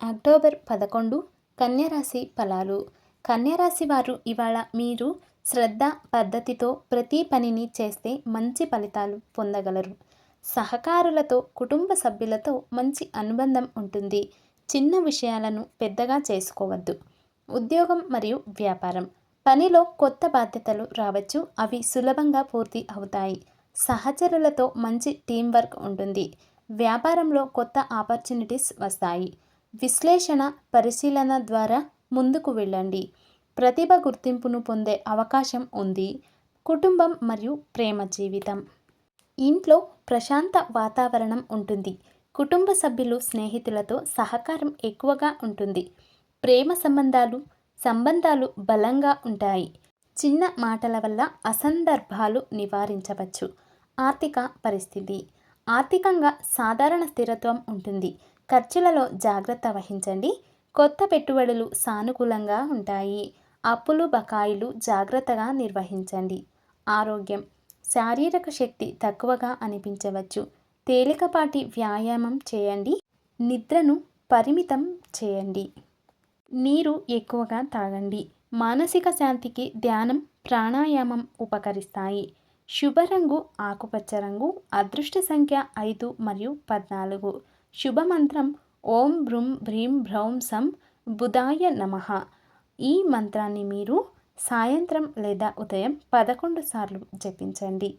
October పదకొండు కన్యరాశి ఫలాలు. కన్యరాశి వారు ఇవాళ మీరు శ్రద్ధ పద్ధతితో ప్రతి పనిని చేస్తే మంచి ఫలితాలు పొందగలరు. సహకారులతో కుటుంబ సభ్యులతో మంచి అనుబంధం ఉంటుంది. చిన్న విషయాలను పెద్దగా చేసుకోవద్దు. ఉద్యోగం మరియు వ్యాపారం. పనిలో కొత్త బాధ్యతలు రావచ్చు. అవి సులభంగా పూర్తి అవుతాయి. సహచరులతో మంచి టీం వర్క్ ఉంటుంది. వ్యాపారంలో కొత్త ఆపర్చునిటీస్ వస్తాయి. విశ్లేషణ పరిశీలన ద్వారా ముందుకు వెళ్ళండి. ప్రతిభ గుర్తింపును పొందే అవకాశం ఉంది. కుటుంబం మరియు ప్రేమ జీవితం. ఇంట్లో ప్రశాంత వాతావరణం ఉంటుంది. కుటుంబ సభ్యులు స్నేహితులతో సహకారం ఎక్కువగా ఉంటుంది. ప్రేమ సంబంధాలు సంబంధాలు బలంగా ఉంటాయి. చిన్న మాటల వల్ల అసందర్భాలు నివారించవచ్చు. ఆర్థిక పరిస్థితి. ఆర్థికంగా సాధారణ స్థిరత్వం ఉంటుంది. ఖర్చులలో జాగ్రత్త వహించండి. కొత్త పెట్టుబడులు సానుకూలంగా ఉంటాయి. అప్పులు బకాయిలు జాగ్రత్తగా నిర్వహించండి. ఆరోగ్యం శారీరక శక్తి తక్కువగా అనిపించవచ్చు. తేలికపాటి వ్యాయామం చేయండి. నిద్రను పరిమితం చేయండి. నీరు ఎక్కువగా తాగండి. మానసిక శాంతికి ధ్యానం ప్రాణాయామం ఉపకరిస్తాయి. శుభరంగు ఆకుపచ్చ రంగు అదృష్ట సంఖ్య ఐదు మరియు పద్నాలుగు. శుభమంత్రం. ఓం భ్రూం భ్రీం భ్రౌం సం బుధాయ నమ. ఈ మంత్రాన్ని మీరు సాయంత్రం లేదా ఉదయం పదకొండు సార్లు జపించండి.